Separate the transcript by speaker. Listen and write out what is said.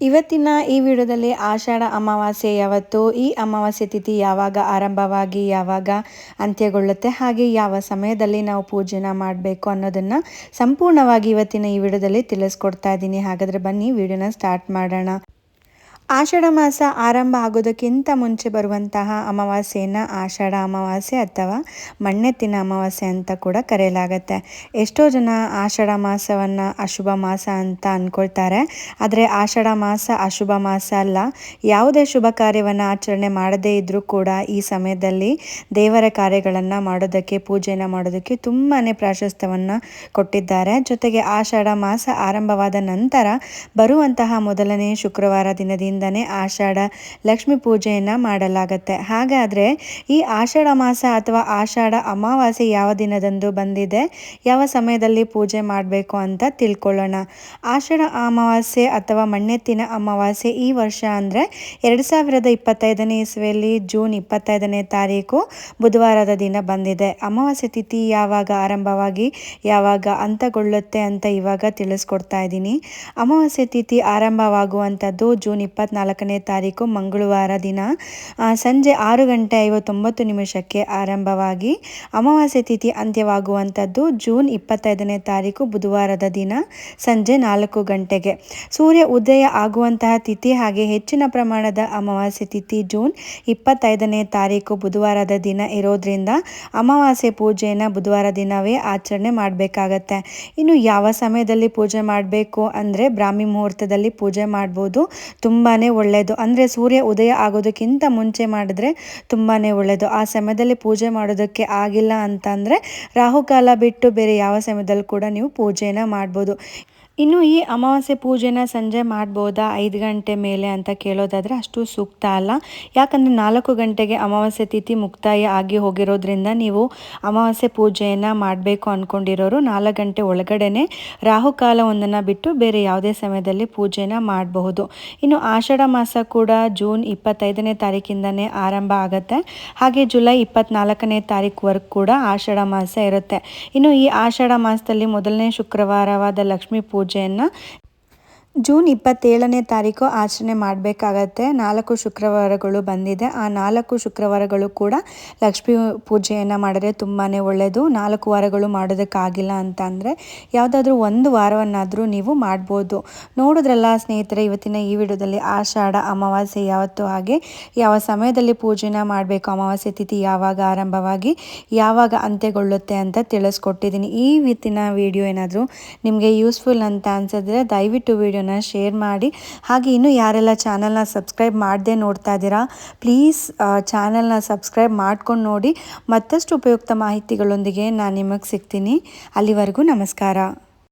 Speaker 1: ಇವತ್ತಿನ ಈ ವಿಡಿಯೋದಲ್ಲಿ ಆಷಾಢ ಅಮಾವಾಸ್ಯೆ ಯಾವತ್ತು ಈ ಅಮಾವಾಸ್ಯೆ ತಿಥಿ ಯಾವಾಗ ಆರಂಭವಾಗಿ ಯಾವಾಗ ಅಂತ್ಯಗೊಳ್ಳುತ್ತೆ, ಹಾಗೆ ಯಾವ ಸಮಯದಲ್ಲಿ ನಾವು ಪೂಜೆನ ಮಾಡಬೇಕು ಅನ್ನೋದನ್ನು ಸಂಪೂರ್ಣವಾಗಿ ಇವತ್ತಿನ ಈ ವಿಡಿಯೋದಲ್ಲಿ ತಿಳಿಸ್ಕೊಡ್ತಾ ಇದ್ದೀನಿ. ಹಾಗಾದರೆ ಬನ್ನಿ, ವಿಡಿಯೋನ ಸ್ಟಾರ್ಟ್ ಮಾಡೋಣ. ಆಷಾಢ ಮಾಸ ಆರಂಭ ಆಗೋದಕ್ಕಿಂತ ಮುಂಚೆ ಬರುವಂತಹ ಅಮಾವಾಸ್ಯೆಯನ್ನು ಆಷಾಢ ಅಮಾವಾಸ್ಯೆ ಅಥವಾ ಮಣ್ಣೆತ್ತಿನ ಅಮಾವಾಸ್ಯೆ ಅಂತ ಕೂಡ ಕರೆಯಲಾಗತ್ತೆ. ಎಷ್ಟೋ ಜನ ಆಷಾಢ ಮಾಸವನ್ನು ಅಶುಭ ಮಾಸ ಅಂತ ಅಂದ್ಕೊಳ್ತಾರೆ ಆದರೆ ಆಷಾಢ ಮಾಸ ಅಶುಭ ಮಾಸ ಅಲ್ಲ. ಯಾವುದೇ ಶುಭ ಕಾರ್ಯವನ್ನು ಆಚರಣೆ ಮಾಡದೇ ಇದ್ದರೂ ಕೂಡ ಈ ಸಮಯದಲ್ಲಿ ದೇವರ ಕಾರ್ಯಗಳನ್ನು ಮಾಡೋದಕ್ಕೆ, ಪೂಜೆಯನ್ನು ಮಾಡೋದಕ್ಕೆ ತುಂಬಾ ಪ್ರಾಶಸ್ತ್ಯವನ್ನು ಕೊಟ್ಟಿದ್ದಾರೆ. ಜೊತೆಗೆ ಆಷಾಢ ಮಾಸ ಆರಂಭವಾದ ನಂತರ ಬರುವಂತಹ ಮೊದಲನೇ ಶುಕ್ರವಾರ ದಿನದಿಂದ ದಿನದಿಂದನೇ ಆಷಾಢ ಲಕ್ಷ್ಮಿ ಪೂಜೆಯನ್ನು ಮಾಡಲಾಗತ್ತೆ. ಹಾಗಾದರೆ ಈ ಆಷಾಢ ಮಾಸ ಅಥವಾ ಆಷಾಢ ಅಮಾವಾಸ್ಯೆ ಯಾವ ದಿನದಂದು ಬಂದಿದೆ? ಯಾವ ಸಮಯದಲ್ಲಿ ಪೂಜೆ ಮಾಡಬೇಕು ಅಂತ ತಿಳ್ಕೊಳ್ಳೋಣ. ಆಷಾಢ ಅಮಾವಾಸ್ಯೆ ಅಥವಾ ಮಣ್ಣೆತ್ತಿನ ಅಮಾವಾಸ್ಯೆ ಈ ವರ್ಷ ಅಂದರೆ ಎರಡು ಸಾವಿರದ ಇಪ್ಪತ್ತೈದನೇ ಇಸ್ವಿಯಲ್ಲಿ ಜೂನ್ ಇಪ್ಪತ್ತೈದನೇ ತಾರೀಕು ಬುಧವಾರದ ದಿನ ಬಂದಿದೆ. ಅಮಾವಾಸ್ಯೆ ತಿಥಿ ಯಾವಾಗ ಆರಂಭವಾಗಿ ಯಾವಾಗ ಅಂತಗೊಳ್ಳುತ್ತೆ ಅಂತ ಇವಾಗ ತಿಳಿಸ್ಕೊಡ್ತಾ ಇದ್ದೀನಿ. ಅಮಾವಾಸ್ಯೆ ತಿಥಿ ಆರಂಭವಾಗುವಂಥದ್ದು ಜೂನ್ ಇಪ್ಪತ್ತು ಇಪ್ಪತ್ನಾಲ್ಕನೇ ತಾರೀಕು ಮಂಗಳವಾರ ದಿನ ಸಂಜೆ ಆರು ಗಂಟೆ ಐವತ್ತೊಂಬತ್ತು ನಿಮಿಷಕ್ಕೆ ಆರಂಭವಾಗಿ ಅಮಾವಾಸ್ಯೆ ತಿಥಿ ಅಂತ್ಯವಾಗುವಂಥದ್ದು ಜೂನ್ ಇಪ್ಪತ್ತೈದನೇ ತಾರೀಕು ಬುಧವಾರದ ದಿನ ಸಂಜೆ ನಾಲ್ಕು ಗಂಟೆಗೆ. ಸೂರ್ಯ ಉದಯ ಆಗುವಂತಹ ತಿಥಿ ಹಾಗೆ ಹೆಚ್ಚಿನ ಪ್ರಮಾಣದ ಅಮಾವಾಸ್ಯೆ ತಿಥಿ ಜೂನ್ ಇಪ್ಪತ್ತೈದನೇ ತಾರೀಕು ಬುಧವಾರದ ದಿನ ಇರೋದ್ರಿಂದ ಅಮಾವಾಸ್ಯೆ ಪೂಜೆಯನ್ನು ಬುಧವಾರ ದಿನವೇ ಆಚರಣೆ ಮಾಡಬೇಕಾಗತ್ತೆ. ಇನ್ನು ಯಾವ ಸಮಯದಲ್ಲಿ ಪೂಜೆ ಮಾಡಬೇಕು ಅಂದರೆ ಬ್ರಾಹ್ಮಿ ಮುಹೂರ್ತದಲ್ಲಿ ಪೂಜೆ ಮಾಡ್ಬೋದು. ತುಂಬಾ ಒಳ್ಳೆಯದು ಅಂದರೆ ಸೂರ್ಯ ಉದಯ ಆಗೋದಕ್ಕಿಂತ ಮುಂಚೆ ಮಾಡಿದ್ರೆ ತುಂಬಾ ಒಳ್ಳೆಯದು ಆ ಸಮಯದಲ್ಲಿ ಪೂಜೆ ಮಾಡೋದಕ್ಕೆ ಆಗಿಲ್ಲ ಅಂತಂದರೆ ರಾಹುಕಾಲ ಬಿಟ್ಟು ಬೇರೆ ಯಾವ ಸಮಯದಲ್ಲಿ ಕೂಡ ನೀವು ಪೂಜೆನ ಮಾಡ್ಬೋದು. ಇನ್ನು ಈ ಅಮಾವಾಸ್ಯೆ ಪೂಜೆನ ಸಂಜೆ ಮಾಡ್ಬೋದಾ? ಐದು ಗಂಟೆ ಮೇಲೆ ಅಂತ ಕೇಳೋದಾದರೆ ಅಷ್ಟು ಸೂಕ್ತ ಅಲ್ಲ. ಯಾಕಂದರೆ ನಾಲ್ಕು ಗಂಟೆಗೆ ಅಮಾವಾಸ್ಯೆ ತಿಥಿ ಮುಕ್ತಾಯ ಆಗಿ ಹೋಗಿರೋದ್ರಿಂದ ನೀವು ಅಮಾವಾಸ್ಯೆ ಪೂಜೆಯನ್ನು ಮಾಡಬೇಕು ಅಂದ್ಕೊಂಡಿರೋರು ನಾಲ್ಕು ಗಂಟೆ ಒಳಗಡೆನೆ ರಾಹುಕಾಲ ಒಂದನ್ನು ಬಿಟ್ಟು ಬೇರೆ ಯಾವುದೇ ಸಮಯದಲ್ಲಿ ಪೂಜೆನ ಮಾಡಬಹುದು. ಇನ್ನು ಆಷಾಢ ಮಾಸ ಕೂಡ ಜೂನ್ ಇಪ್ಪತ್ತೈದನೇ ತಾರೀಕಿಂದನೇ ಆರಂಭ ಆಗುತ್ತೆ. ಹಾಗೆ ಜುಲೈ ಇಪ್ಪತ್ನಾಲ್ಕನೇ ತಾರೀಕುವರೆಗೂ ಕೂಡ ಆಷಾಢ ಮಾಸ ಇರುತ್ತೆ. ಇನ್ನು ಈ ಆಷಾಢ ಮಾಸದಲ್ಲಿ ಮೊದಲನೇ ಶುಕ್ರವಾರವಾದ ಲಕ್ಷ್ಮೀ ಪೂಜೆ రోజైనా ಜೂನ್ ಇಪ್ಪತ್ತೇಳನೇ ತಾರೀಕು ಆಚರಣೆ ಮಾಡಬೇಕಾಗತ್ತೆ. ನಾಲ್ಕು ಶುಕ್ರವಾರಗಳು ಬಂದಿದೆ. ಆ ನಾಲ್ಕು ಶುಕ್ರವಾರಗಳು ಕೂಡ ಲಕ್ಷ್ಮೀ ಪೂಜೆಯನ್ನು ಮಾಡಿದ್ರೆ ತುಂಬಾ ಒಳ್ಳೆಯದು ನಾಲ್ಕು ವಾರಗಳು ಮಾಡೋದಕ್ಕಾಗಿಲ್ಲ ಅಂತ ಅಂದರೆ ಯಾವುದಾದ್ರೂ ಒಂದು ವಾರವನ್ನಾದರೂ ನೀವು ಮಾಡ್ಬೋದು. ನೋಡಿದ್ರಲ್ಲ ಸ್ನೇಹಿತರೆ, ಇವತ್ತಿನ ಈ ವಿಡಿಯೋದಲ್ಲಿ ಆಷಾಢ, ಅಮಾವಾಸ್ಯೆ ಯಾವತ್ತು ಹಾಗೆ ಯಾವ ಸಮಯದಲ್ಲಿ ಪೂಜೆನ ಮಾಡಬೇಕು, ಅಮಾವಾಸ್ಯೆ ತಿಥಿ ಯಾವಾಗ ಆರಂಭವಾಗಿ ಯಾವಾಗ ಅಂತ್ಯಗೊಳ್ಳುತ್ತೆ ಅಂತ ತಿಳಿಸ್ಕೊಟ್ಟಿದ್ದೀನಿ. ಈ ವಿತ್ತಿನ ವಿಡಿಯೋ ಏನಾದರೂ ನಿಮಗೆ ಯೂಸ್ಫುಲ್ ಅಂತ ಅನ್ಸಿದ್ರೆ ದಯವಿಟ್ಟು ಶೇರ್ ಮಾಡಿ. ಹಾಗೆ ಇನ್ನೂ ಯಾರೆಲ್ಲ ಚಾನಲ್ನ ಸಬ್ಸ್ಕ್ರೈಬ್ ಮಾಡದೆ ನೋಡ್ತಾ ಇದ್ದೀರಾ, ಪ್ಲೀಸ್ ಚಾನಲ್ನ ಸಬ್ಸ್ಕ್ರೈಬ್ ಮಾಡ್ಕೊಂಡು ನೋಡಿ. ಮತ್ತಷ್ಟು ಉಪಯುಕ್ತ ಮಾಹಿತಿಗಳೊಂದಿಗೆ ನಾನು ನಿಮಗೆ ಸಿಗ್ತೀನಿ. ಅಲ್ಲಿವರೆಗೂ ನಮಸ್ಕಾರ.